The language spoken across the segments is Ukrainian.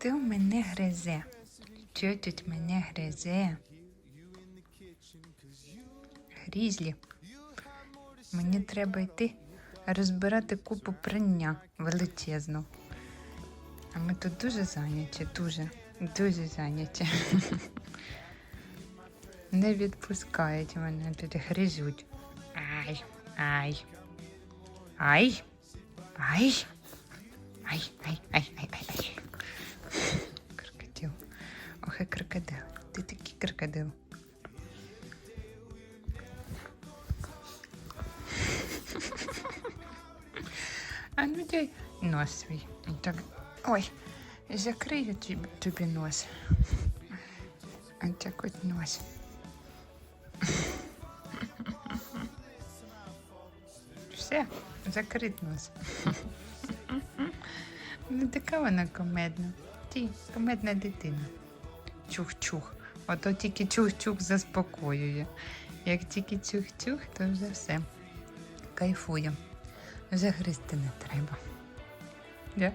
Хто мене гризе? Чого тут мене гризе? Грізлі. Мені треба йти розбирати купу прання величезну. А ми тут дуже зайняті, дуже, дуже зайняті. Не відпускають мене, тут гризуть. Ай, ай. Ай. Ай. Ай, ай, ай, ай, ай, ай. Крокодил. Ох, крокодил. Ти такий крокодил. А ну дай нос свій. Так. Ой, закрию тобі, тобі нос. А так от нос. Все, закрит нос. Ну така вона комедна. Ті, комедна дитина. Чух-чух. Ото тільки чух-чух заспокоює. Як тільки чух-чух, то вже все. Кайфує. Загризти не треба. Да?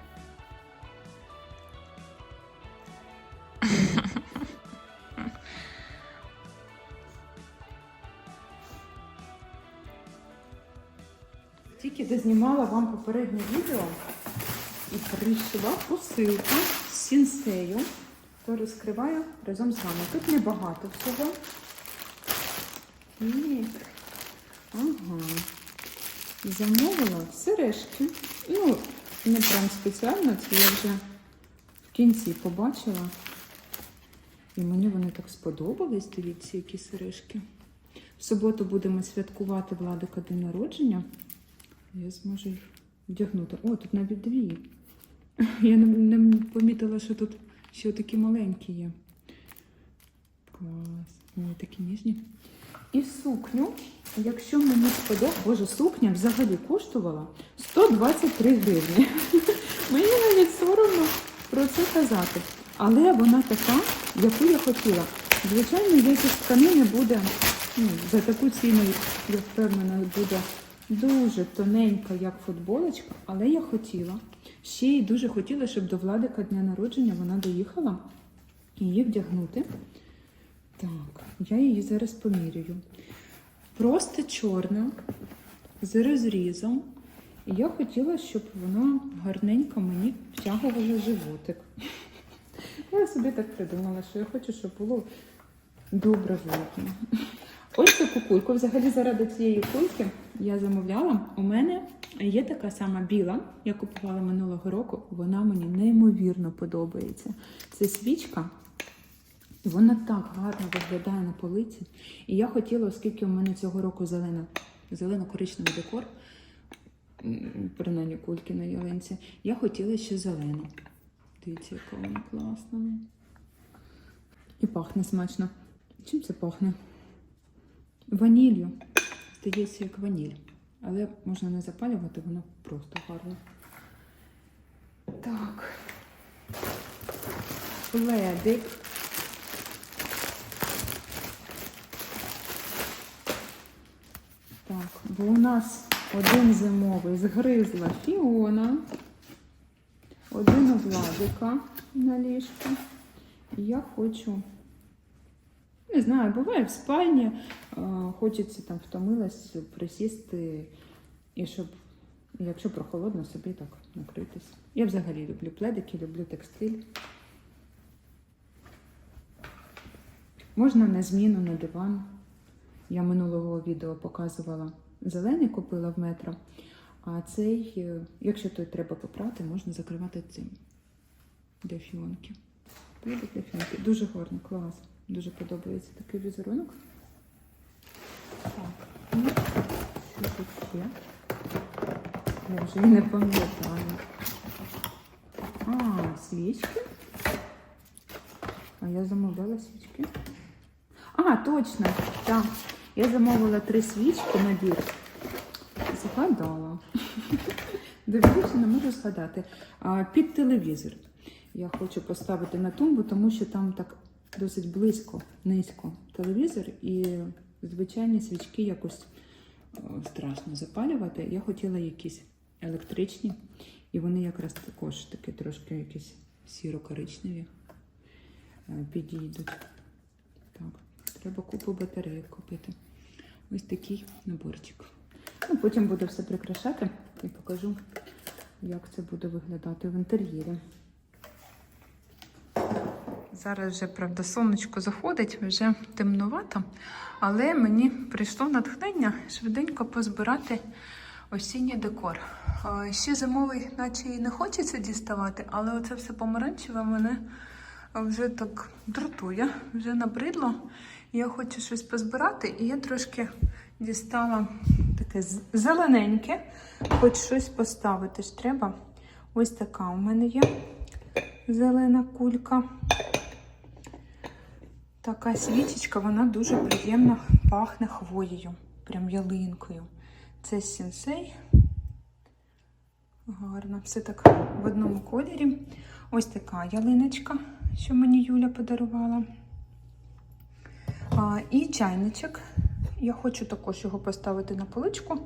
Тільки дознімала вам попереднє відео і прийшла посилка з сінсею, то розкриваю разом з вами. Тут небагато всього. І ага. замовила сережки. Ну, не прям спеціально, це я вже в кінці побачила. І мені вони так сподобались. Дивіться, які сережки. В суботу будемо святкувати Владика день народження. Я зможу їх вдягнути. О, тут навіть дві. Я не, не помітила, що тут ще такі маленькі є. Клас. Ой, такі ніжні. І сукню, якщо мені сподобається, боже, сукня взагалі коштувала 123 гривні. Мені навіть соромно про це казати. Але вона така, яку я хотіла. Звичайно, якість тканини буде ну, за таку ціну, я впевнена, буде дуже тоненька, як футболочка, але я хотіла. Ще й дуже хотіла, щоб до Владика дня народження вона доїхала її вдягнути. Так, я її зараз помірюю. Просто чорна, з розрізом. І я хотіла, щоб вона гарненько мені втягувала животик. Я собі так придумала, що я хочу, щоб було добре видно. Ось таку кульку. Взагалі, заради цієї кульки я замовляла. У мене є така сама біла, я купувала минулого року. Вона мені неймовірно подобається. Це свічка. І вона так гарно виглядає на полиці. І я хотіла, оскільки у мене цього року зелена, зелено-коричневий декор, принаймні кульки на ялинці, я хотіла ще зелену. Дивіться, яка вона класна. І пахне смачно. Чим це пахне? Ваніллю. Здається, як ваніль. Але можна не запалювати, воно просто гарно. Так. Пледик. Так, бо у нас один зимовий згризла Фіона, один у Владика на ліжку. І я хочу, не знаю, буває в спальні, хочеться там втомилась присісти, і щоб, якщо прохолодно, собі так накритись. Я взагалі люблю пледики, люблю текстиль. Можна на зміну на диван. Я минулого відео показувала зелений, купила в метро. А цей, е, якщо той треба попрати, можна закривати цим для фіонки. Для фіонки. Дуже гарний, клас. Дуже подобається такий візерунок. Так, що тут ще? Я вже не пам'ятаю. А, свічки. А я замовляла свічки. А, точно, так. Я замовила три свічки набір. Згадала. Дивлюся, не можу згадати. А, під телевізор. Я хочу поставити на тумбу, тому що там так досить близько, низько телевізор, і звичайні свічки якось е, страшно запалювати. Я хотіла якісь електричні, і вони якраз також такі трошки якісь сіро-коричневі е, підійдуть. Так, треба купу батареїв купити. Ось такий наборчик. Ну, потім буду все прикрашати і покажу, як це буде виглядати в інтер'єрі. Зараз вже, правда, сонечко заходить, вже темнувато, але мені прийшло натхнення швиденько позбирати осінній декор. Ще зимовий, наче і не хочеться діставати, але оце все помаранчеве мене вже так дратує, вже набридло. Я хочу щось позбирати, і я трошки дістала таке зелененьке, хоч щось поставити ж треба. Ось така у мене є зелена кулька. Така свічечка, вона дуже приємно пахне хвоєю, прям ялинкою. Це сенсей. Гарно, все так в одному кольорі. Ось така ялиночка, що мені Юля подарувала. А, і чайничок. Я хочу також його поставити на поличку.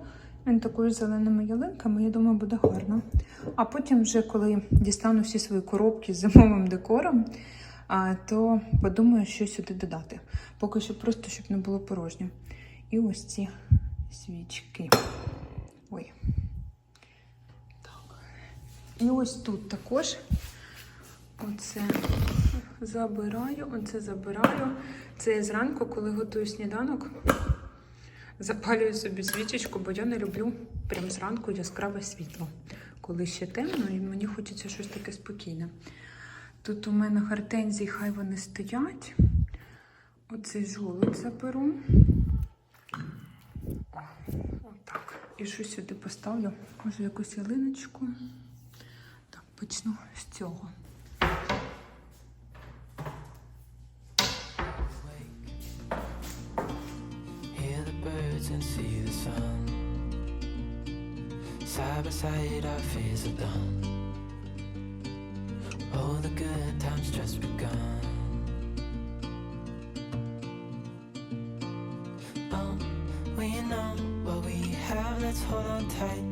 Він також з зеленими ялинками, я думаю, буде гарно. А потім, вже коли дістану всі свої коробки з зимовим декором, то подумаю, що сюди додати. Поки що просто, щоб не було порожньо. І ось ці свічки. Ой. Так. І ось тут також оце забираю, оце забираю. Це я зранку, коли готую сніданок, запалюю собі свічечку, бо я не люблю прям зранку яскраве світло. Коли ще темно, і мені хочеться щось таке спокійне. Тут у мене гортензії, хай вони стоять. Оцей жолудь заберу. Отак. І що сюди поставлю? Може, якусь ялиночку. Так, почну з цього. And see the. Side by side, our fears are done. Oh, the good times just begun. Oh, we know what we have, let's hold on tight.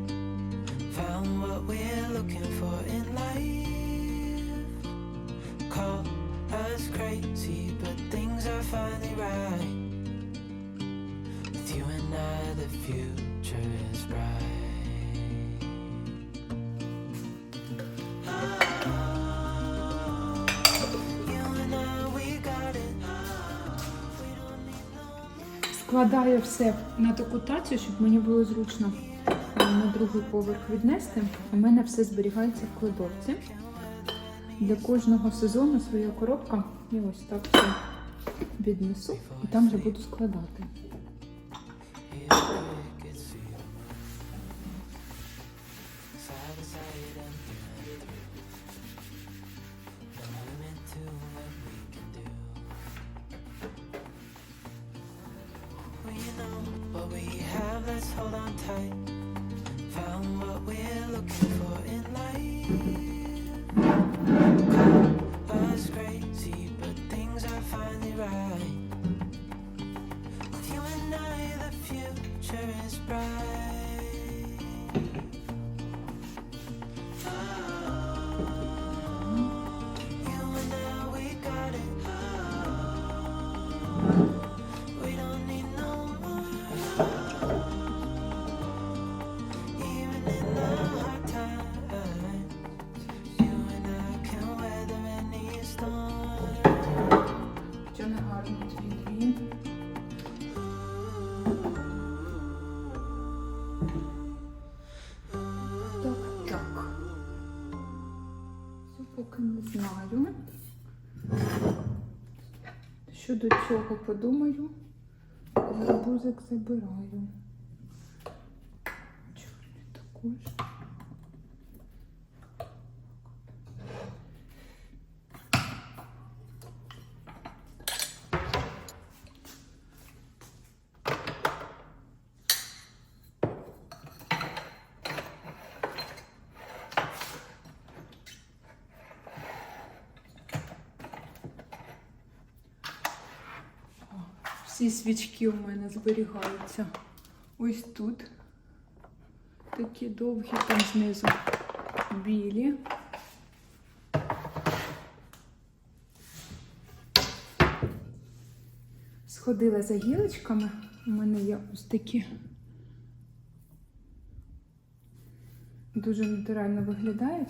Складаю все на таку тацю, щоб мені було зручно е, на другий поверх віднести. У мене все зберігається в кладовці. Для кожного сезону своя коробка. І ось так все віднесу і там вже буду складати. Щодо цього подумаю. Гарбузик забираю. Чорний також. свічки у мене зберігаються. Ось тут такі довгі, там знизу білі. Сходила за гілочками, у мене є ось такі. Дуже натурально виглядають.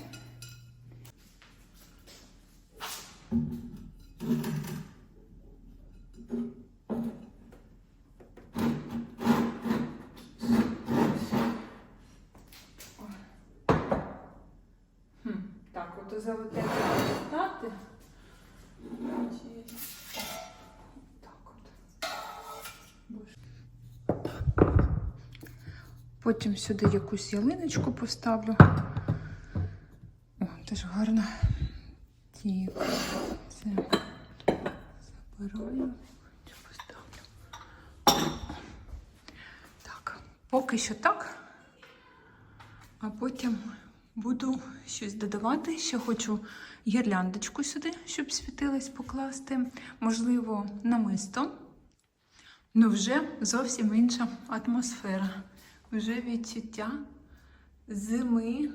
Потім сюди якусь ялиночку поставлю. О, теж гарно. Тік. Це забираю. Поставлю. Так, поки що так. А потім буду щось додавати. Ще хочу гірляндочку сюди, щоб світилась покласти. Можливо, намисто. Ну, вже зовсім інша атмосфера. Вже відчуття зими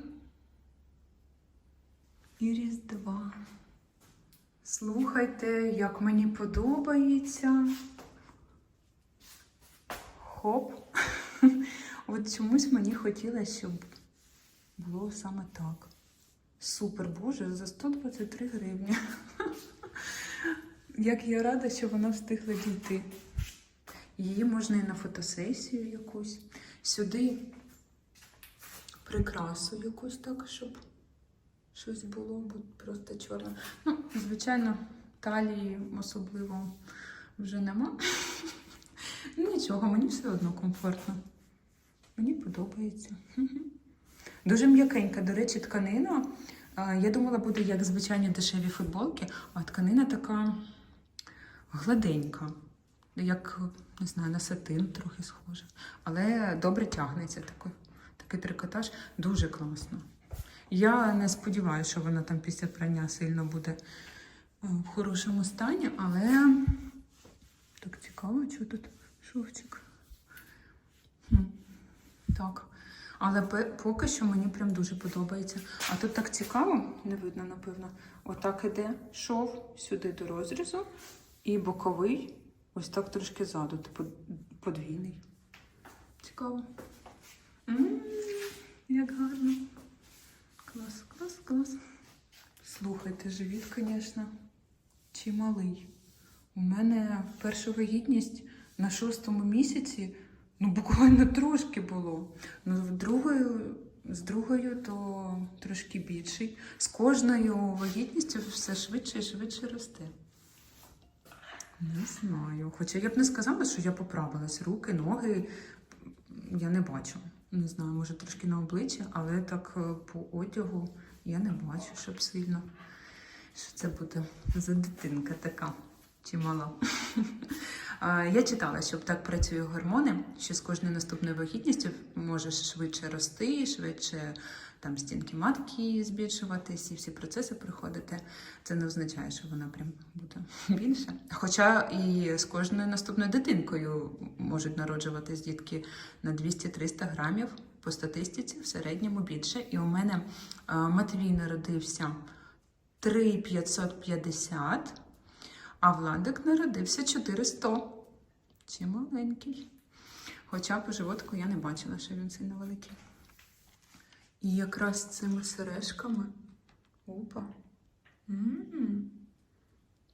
і Різдва. Слухайте, як мені подобається. Хоп. От чомусь мені хотілося, щоб було саме так. Супер, Боже, за 123 гривні. Як я рада, що вона встигла дійти. Її можна і на фотосесію якусь. Сюди прикрасу якусь так, щоб щось було, бо просто чорне. Ну, звичайно, талії особливо вже нема. Ну, Нічого, мені все одно комфортно. Мені подобається. Дуже м'якенька, до речі, тканина. Я думала, буде як звичайні дешеві футболки, а тканина така гладенька, як не знаю, на сатин трохи схожа. Але добре тягнеться такий, такий трикотаж. Дуже класно. Я не сподіваюся, що вона там після прання сильно буде е, в хорошому стані, але так цікаво, що тут шовчик. Так. Але поки що мені прям дуже подобається. А тут так цікаво, не видно, напевно. Отак іде шов сюди до розрізу, і боковий, ось так трошки ззаду, типу подвійний. Цікаво. як гарно. Клас, клас, клас. Слухайте, живіт, звісно, чималий. У мене перша вагітність на шостому місяці, ну буквально трошки було. Ну, другою, з другою то трошки більший. З кожною вагітністю все швидше і швидше росте. Не знаю. Хоча я б не сказала, що я поправилась. Руки, ноги я не бачу. Не знаю, може трошки на обличчі, але так е, по одягу я не бачу, щоб сильно. Що це буде за дитинка така чимала. Я читала, що так працюють гормони, що з кожною наступною вагітністю можеш швидше рости, швидше там стінки матки збільшуватись і всі процеси приходити. Це не означає, що вона прям буде більше. Хоча і з кожною наступною дитинкою можуть народжуватись дітки на 200-300 грамів по статистиці, в середньому більше. І у мене а, Матвій народився 3,550, а Владик народився 400. Чи маленький. Хоча по животку я не бачила, що він сильно великий. І якраз цими сережками. Опа. м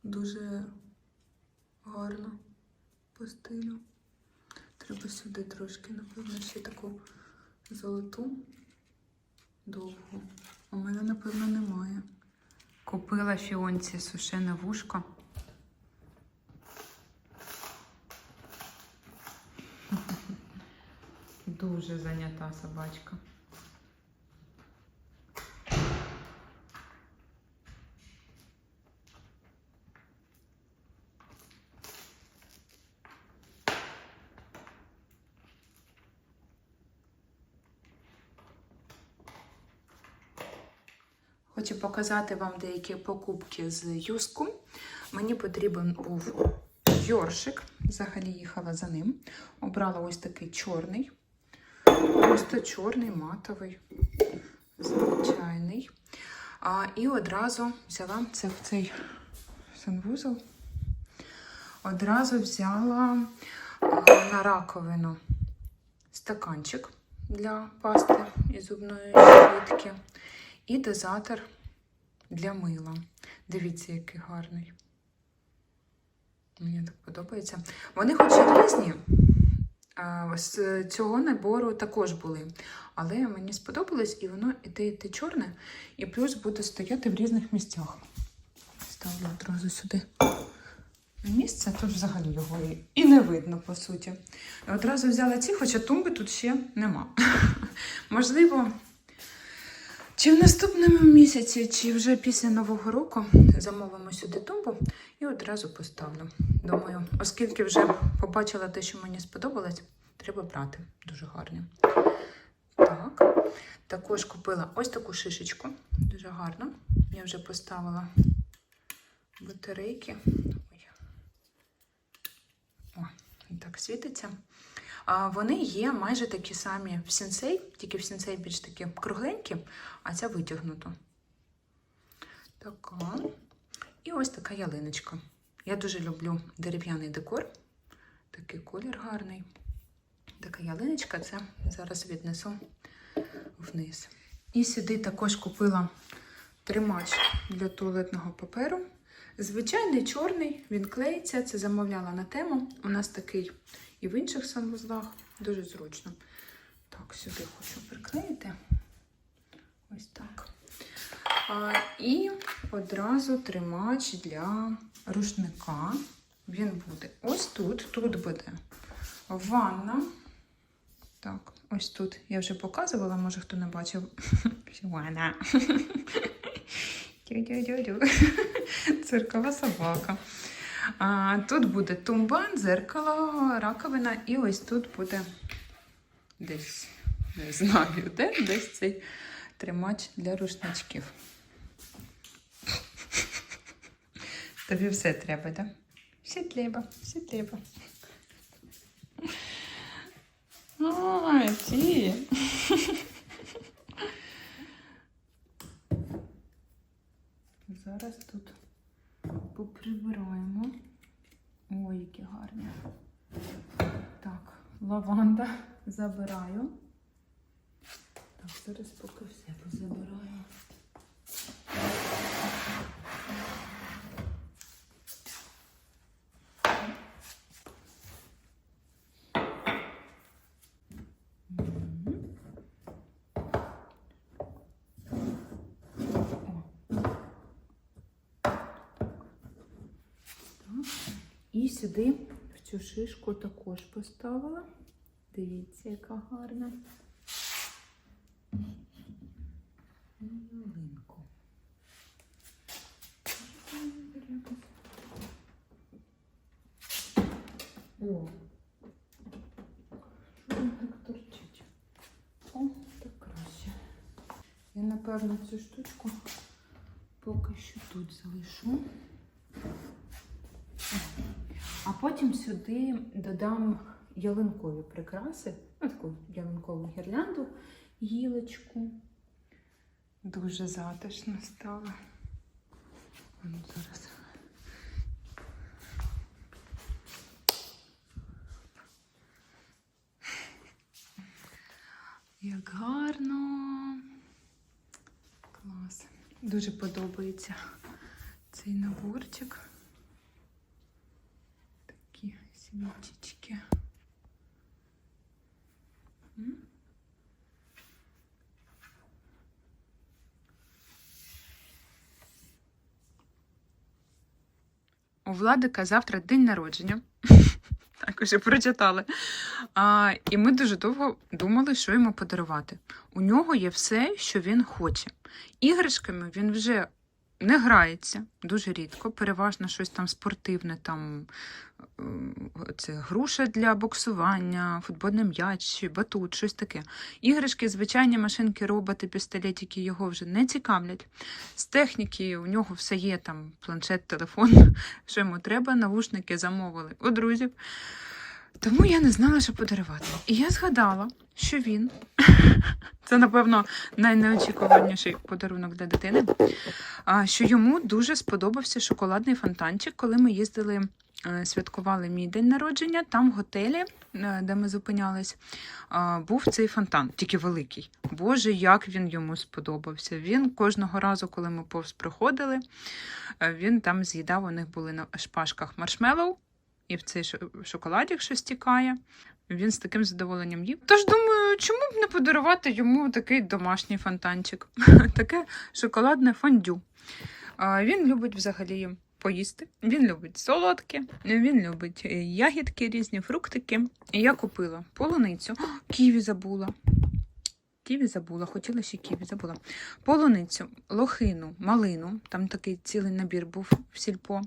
Дуже гарно по стилю. Треба сюди трошки, напевно, ще таку золоту довгу. У мене, напевно, немає. Купила фіонці сушене вушко. Дуже зайнята собачка. Хочу показати вам деякі покупки з юску. Мені потрібен був йоршик. Взагалі їхала за ним. Обрала ось такий чорний. Просто чорний, матовий, звичайний. А, і одразу взяла це в цей санвузол. одразу взяла е, на раковину стаканчик для пасти і зубної щітки і дозатор для мила. Дивіться, який гарний. Мені так подобається. Вони хоч і різні, з цього набору також були. Але мені сподобалось, і воно і те, те чорне, і плюс буде стояти в різних місцях. Ставлю одразу сюди на місце, тут взагалі його і, не видно, по суті. Одразу взяла ці, хоча тумби тут ще нема. Можливо, чи в наступному місяці, чи вже після Нового року замовимо сюди тумбу і одразу поставлю. Думаю, оскільки вже побачила те, що мені сподобалось, треба брати. Дуже гарні. Так. Також купила ось таку шишечку. Дуже гарно. Я вже поставила батарейки. О, так світиться. Вони є майже такі самі в сенсей, тільки в сенсей більш такі кругленькі, а ця витягнута. Така. І ось така ялиночка. Я дуже люблю дерев'яний декор. Такий колір гарний. Така ялиночка, це зараз віднесу вниз. І сюди також купила тримач для туалетного паперу. Звичайний чорний, він клеїться, це замовляла на тему. У нас такий і в інших санвузлах. Дуже зручно. Так, сюди хочу приклеїти. Ось так. А, і одразу тримач для рушника. Він буде ось тут. Тут буде ванна. Так, ось тут я вже показувала, може хто не бачив. Ванна. Циркова собака. Тут буде тумба, дзеркало, раковина, і ось тут буде десь, не знаю, де, десь цей тримач для рушничків. Тобі все треба, так? Да? Все треба, все треба. А, ті. Зараз тут поприбираємо. Ой, які гарні. Так, лаванда забираю. Так, зараз поки все позабираю. Мгм. Так. І сюди в цю шишку також поставила. Дивіться, яка гарна. Ялинку. О, що він так торчить? О, так краще. Я, напевно, цю штучку поки що тут залишу. А потім сюди додам ялинкові прикраси, ну, таку ялинкову гірлянду, гілочку. Дуже затишно стало. Зараз. Як гарно. Клас. Дуже подобається цей наборчик. Такі свічечки. У Владика завтра день народження. Так, уже прочитали. А, і ми дуже довго думали, що йому подарувати. У нього є все, що він хоче. Іграшками він вже не грається дуже рідко, переважно щось там спортивне, там е, це груша для боксування, футбольний м'яч, батут, щось таке. Іграшки, звичайні машинки, роботи, пістолетики його вже не цікавлять. З техніки у нього все є, там планшет, телефон, що йому треба, навушники замовили у друзів. Тому я не знала, що подарувати. І я згадала, що він це, напевно, найнеочікуваніший подарунок для дитини. Що йому дуже сподобався шоколадний фонтанчик, коли ми їздили е, святкували мій день народження, там в готелі, е, де ми зупинялись, був цей фонтан, тільки великий. Боже, як він йому сподобався. Він кожного разу, коли ми повз проходили, е, він там з'їдав, у них були на шпажках маршмеллоу, і в цей шо- шоколадік щось тікає. Він з таким задоволенням їв. Тож думаю, чому б не подарувати йому такий домашній фонтанчик? Таке шоколадне фондю. Він любить взагалі поїсти. Він любить солодке, він любить е, ягідки, різні фруктики. І я купила полуницю. О, Ківі забула. Ківі забула, хотіла ще ківі, забула. Полуницю, лохину, малину, там такий цілий набір був в сільпо,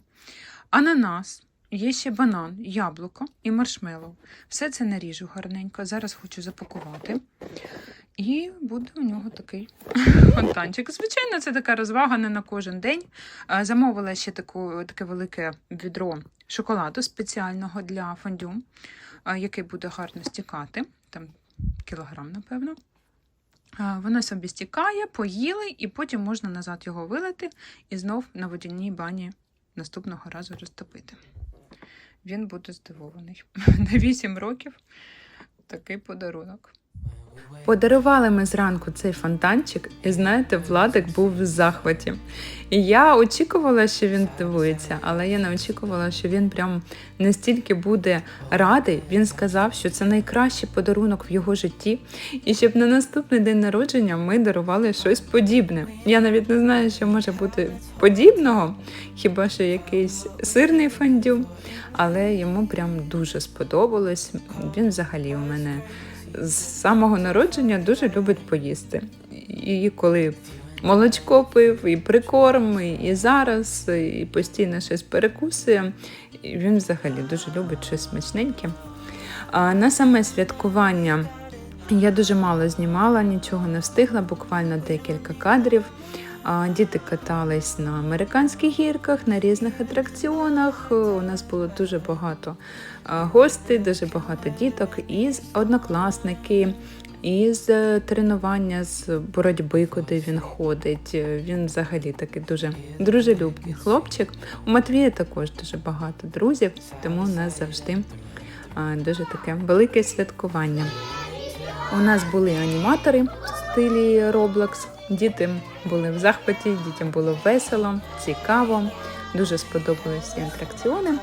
ананас, є ще банан, яблуко і маршмеллоу. Все це наріжу гарненько. Зараз хочу запакувати. І буде у нього такий фонтанчик. Звичайно, це така розвага не на кожен день. Е, Замовила ще таку, таке велике відро шоколаду спеціального для фондю, е, який буде гарно стікати. Там кілограм, напевно. Е, Воно собі стікає, поїли, і потім можна назад його вилити і знов на водяній бані наступного разу розтопити. Він буде здивований. На 8 років такий подарунок. Подарували ми зранку цей фонтанчик, і знаєте, Владик був в захваті. І я очікувала, що він здивується, але я не очікувала, що він прям настільки буде радий. Він сказав, що це найкращий подарунок в його житті, і щоб на наступний день народження ми дарували щось подібне. Я навіть не знаю, що може бути подібного, хіба що якийсь сирний фондю, але йому прям дуже сподобалось. Він взагалі у мене з самого народження дуже любить поїсти. І коли молочко пив, і прикорм, і зараз, і постійно щось перекусує. Він взагалі дуже любить щось смачненьке. А на саме святкування я дуже мало знімала, нічого не встигла, буквально декілька кадрів. Діти катались на американських гірках, на різних атракціонах. У нас було дуже багато гостей, дуже багато діток, і з- однокласники, і з е, тренування з боротьби, куди він ходить. Е, Він взагалі такий дуже дружелюбний хлопчик. У Матвія також дуже багато друзів, тому у нас завжди дуже таке велике святкування. У нас були аніматори в стилі Roblox. Діти були в захваті, дітям було весело, цікаво, дуже сподобалися атракціони.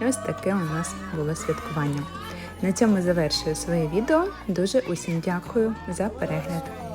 І ось таке у нас було святкування. На цьому завершую своє відео. Дуже усім дякую за перегляд.